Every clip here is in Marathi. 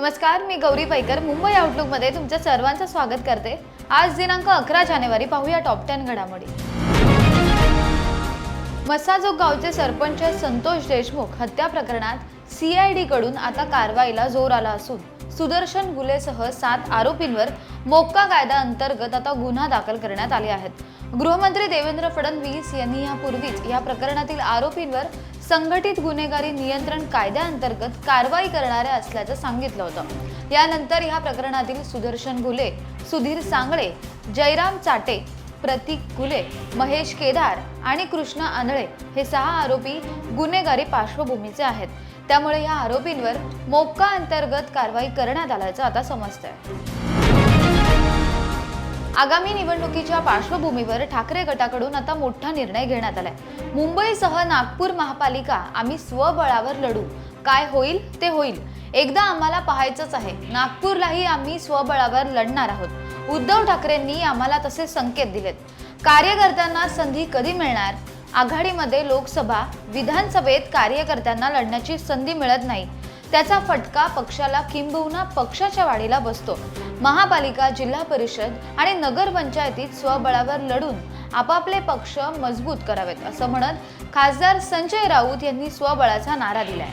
नमस्कार मी गौरी पैकर मुंबई आउटलुकमध्ये तुमच्या सर्वांचं स्वागत करते. आज दिनांक अकरा जानेवारी पाहूया टॉप टेन घडामोडी. मसाजोग गावचे सरपंच संतोष देशमुख हत्या प्रकरणात सीआयडीकडून आता कारवाईला जोर आला असून सुदर्शन गुलेसह सात आरोपींवर मोक्का कायदा अंतर्गत आता गुन्हा दाखल करण्यात आले आहेत. गृहमंत्री देवेंद्र फडणवीस यांनी यापूर्वीच या प्रकरणातील आरोपींवर संघटित गुन्हेगारी नियंत्रण कायद्याअंतर्गत कारवाई करणाऱ्या असल्याचं सांगितलं होतं. यानंतर या प्रकरणातील सुदर्शन गुले सुधीर सांगळे जयराम चाटे प्रतीक गुले महेश केदार आणि कृष्ण आंधळे हे सहा आरोपी गुन्हेगारी पार्श्वभूमीचे आहेत. त्यामुळे या आरोपींवर मोक्का अंतर्गत कारवाई करण्यात आल्याचं आता समजतंय. आगामी निवडणुकीच्या पार्श्वभूमीवर ठाकरे गटाकडून आता मोठा निर्णय घेण्यात आलाय. मुंबईसह नागपूर महापालिका आम्ही स्वबळावर लढू. काय होईल ते होईल. एकदा आम्हाला पाहायचंच आहे. नागपूरलाही आम्ही स्वबळावर लढणार आहोत. उद्धव ठाकरेंनी आम्हाला तसे संकेत दिलेत. कार्यकर्त्यांना संधी कधी मिळणार? आघाडीमध्ये लोकसभा विधानसभेत कार्यकर्त्यांना लढण्याची संधी मिळत नाही. त्याचा फटका पक्षाला किंबहुना पक्षाच्या वाढीला बसतो. महापालिका जिल्हा परिषद आणि नगरपंचायतीत स्वबळावर लढून आपापले पक्ष मजबूत करावेत असं म्हणत खासदार संजय राऊत यांनी स्वबळाचा नारा दिलाय.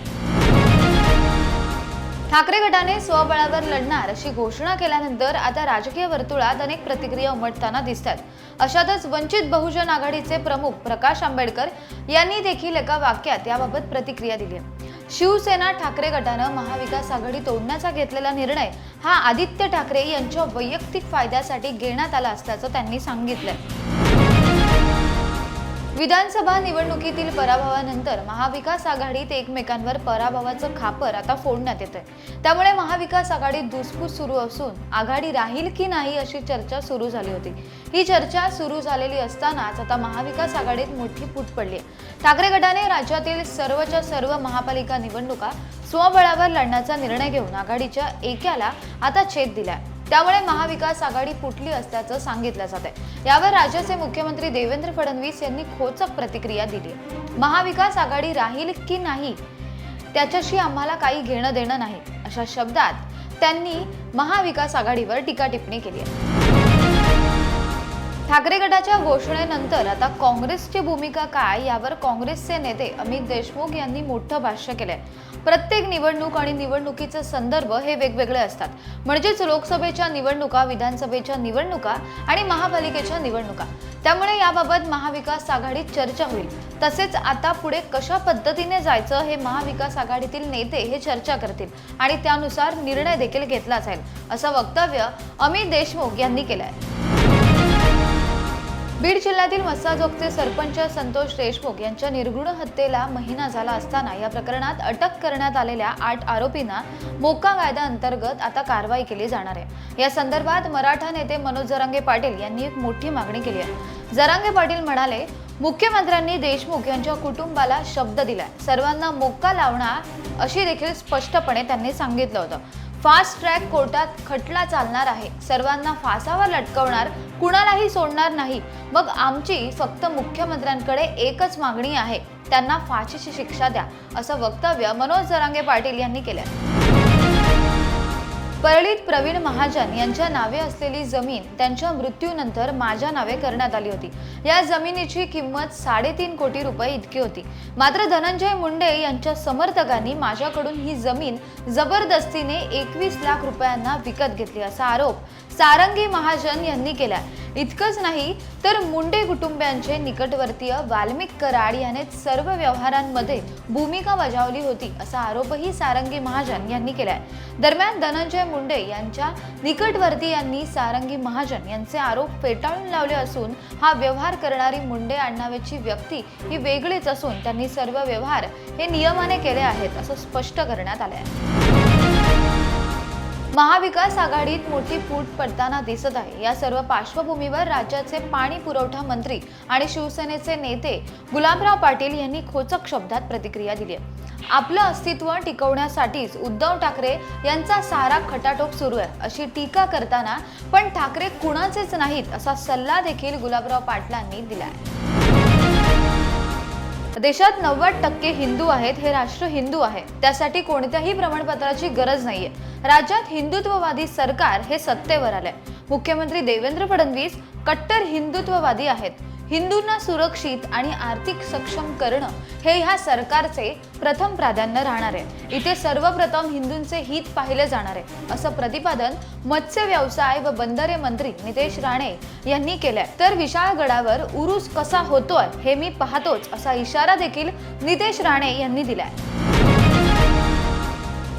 ठाकरे गटाने स्वबळावर लढणार अशी घोषणा केल्यानंतर आता राजकीय वर्तुळात अनेक प्रतिक्रिया उमटताना दिसतात. अशातच वंचित बहुजन आघाडीचे प्रमुख प्रकाश आंबेडकर यांनी देखील एका वाक्यात याबाबत प्रतिक्रिया दिली आहे. शिवसेना ठाकरे गटानं महाविकास आघाडी तोडण्याचा घेतलेला निर्णय हा आदित्य ठाकरे यांच्या वैयक्तिक फायद्यासाठी घेण्यात आला असल्याचं त्यांनी सांगितलंय. विधानसभा निवडणुकीतील पराभवानंतर महाविकास आघाडीत एकमेकांवर पराभवाचं खापर आता फोडण्यात येतंय. त्यामुळे महाविकास आघाडीत धुसफूस सुरू असून आघाडी राहील की नाही अशी चर्चा सुरू झाली होती. ही चर्चा सुरू झालेली असतानाच आता महाविकास आघाडीत मोठी फूट पडली आहे ठाकरे गटाने राज्यातील सर्वच्या सर्व महापालिका निवडणुका स्वबळावर लढण्याचा निर्णय घेऊन आघाडीच्या एक्याला आता छेद दिलाय. त्यामुळे महाविकास आघाडी फुटली असल्याचं सांगितलं जात आहे यावर राज्याचे मुख्यमंत्री देवेंद्र फडणवीस यांनी खोचक प्रतिक्रिया दिली. महाविकास आघाडी राहील की नाही त्याच्याशी आम्हाला काही घेणं देणं नाही अशा शब्दात त्यांनी महाविकास आघाडीवर टीका टिप्पणी केली आहे. ठाकरे गटाच्या घोषणेनंतर आता काँग्रेसची भूमिका काय यावर काँग्रेसचे नेते अमित देशमुख यांनी मोठं भाष्य केलंय. प्रत्येक निवडणूक आणि निवडणुकीचे संदर्भ हे वेगवेगळे असतात. म्हणजेच लोकसभेच्या निवडणुका विधानसभेच्या निवडणुका आणि महापालिकेच्या निवडणुका. त्यामुळे याबाबत महाविकास आघाडीत चर्चा होईल. तसेच आता पुढे कशा पद्धतीने जायचं हे महाविकास आघाडीतील नेते हे चर्चा करतील आणि त्यानुसार निर्णय देखील घेतला जाईल असं वक्तव्य अमित देशमुख यांनी केलं आहे बीड जिल्ह्यातील मस्साजोगचे सरपंच संतोष देशमुख यांच्या निर्गुण हत्येला महिना झाला असताना या प्रकरणात अटक करण्यात आलेल्या आठ आरोपींना मोक्का कायदा अंतर्गत आता कारवाई केली जाणार आहे. या संदर्भात मराठा नेते मनोज जरांगे पाटील यांनी एक मोठी मागणी केली आहे. जरांगे पाटील म्हणाले मुख्यमंत्र्यांनी देशमुख यांच्या कुटुंबाला शब्द दिलाय. सर्वांना मोक्का लावणार अशी देखील स्पष्टपणे त्यांनी सांगितलं होतं. फास्ट ट्रॅक कोर्टात खटला चालणार आहे. सर्वांना फासावर लटकवणार कुणालाही सोडणार नाही. मग आमची फक्त मुख्यमंत्र्यांकडे एकच मागणी आहे. त्यांना फाशीची शिक्षा द्या असं वक्तव्य मनोज जरांगे पाटील यांनी केलं परळीत प्रवीण महाजन यांच्या नावे असलेली जमीन त्यांच्या मृत्यूनंतर माझ्या नावे करण्यात आली होती. या जमिनीची किंमत साडेतीन कोटी रुपये इतकी होती. मात्र धनंजय मुंडे यांच्या समर्थकांनी माझ्याकडून ही जमीन जबरदस्तीने एकवीस लाख रुपयांना विकत घेतली असा आरोप सारंगी महाजन यांनी केला इतकंच नाही तर मुंडे कुटुंबियांचे निकटवर्तीय वाल्मिक कराड याने सर्व व्यवहारांमध्ये भूमिका बजावली होती असा आरोपही सारंगी महाजन यांनी केलाय. दरम्यान धनंजय मुंडे यांच्या निकटवर्तीयांनी सारंगी महाजन यांचे आरोप फेटाळून लावले असून हा व्यवहार करणारी मुंडे आडनावाची व्यक्ती ही वेगळीच असून त्यांनी सर्व व्यवहार हे नियमाने केले आहेत असं स्पष्ट करण्यात आले आहे महाविकास आघाडीत मोठी फूट पडताना दिसत आहे. या सर्व पार्श्वभूमीवर राज्याचे पाणी पुरवठा मंत्री आणि शिवसेनेचे नेते गुलाबराव पाटील यांनी खोचक शब्दात प्रतिक्रिया दिली आहे. आपलं अस्तित्व टिकवण्यासाठीच उद्धव ठाकरे यांचा सारा खटाटोप सुरू आहे अशी टीका करताना पण ठाकरे कुणाचेच नाहीत असा सल्ला देखील गुलाबराव पाटलांनी दिला आहे देशात नव्वद टक्के हिंदू आहेत हे राष्ट्र हिंदू आहे. त्यासाठी कोणत्याही प्रमाणपत्राची गरज नाहीये. राज्यात हिंदुत्ववादी सरकार हे सत्तेवर आलंय. मुख्यमंत्री देवेंद्र फडणवीस कट्टर हिंदुत्ववादी आहेत. हिंदूंना सुरक्षित आणि आर्थिक सक्षम करणं हे ह्या सरकारचे प्रथम प्राधान्य राहणार आहे. इथे सर्वप्रथम हिंदूंचे हित पाहिले जाणार आहे असं प्रतिपादन मत्स्य व्यवसाय व बंदरे मंत्री नितेश राणे यांनी केलंय. तर विशाळगडावर उरूस कसा होतोय हे मी पाहतोच असा इशारा देखील नितेश राणे यांनी दिलाय.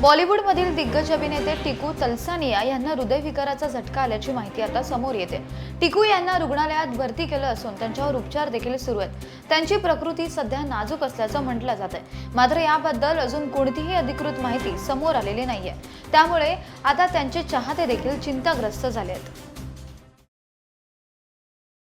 बॉलिवूडमधील दिग्गज अभिनेते टिकू तलसानिया यांना हृदयविकाराचा झटका आल्याची माहिती आता समोर येते. टिकू यांना रुग्णालयात भरती केलं असून त्यांच्यावर उपचार देखील सुरू आहेत. त्यांची प्रकृती सध्या नाजूक असल्याचं म्हटलं जात आहे. मात्र याबद्दल अजून कोणतीही अधिकृत माहिती समोर आलेली नाहीये. त्यामुळे आता त्यांचे चाहते देखील चिंताग्रस्त झाले आहेत.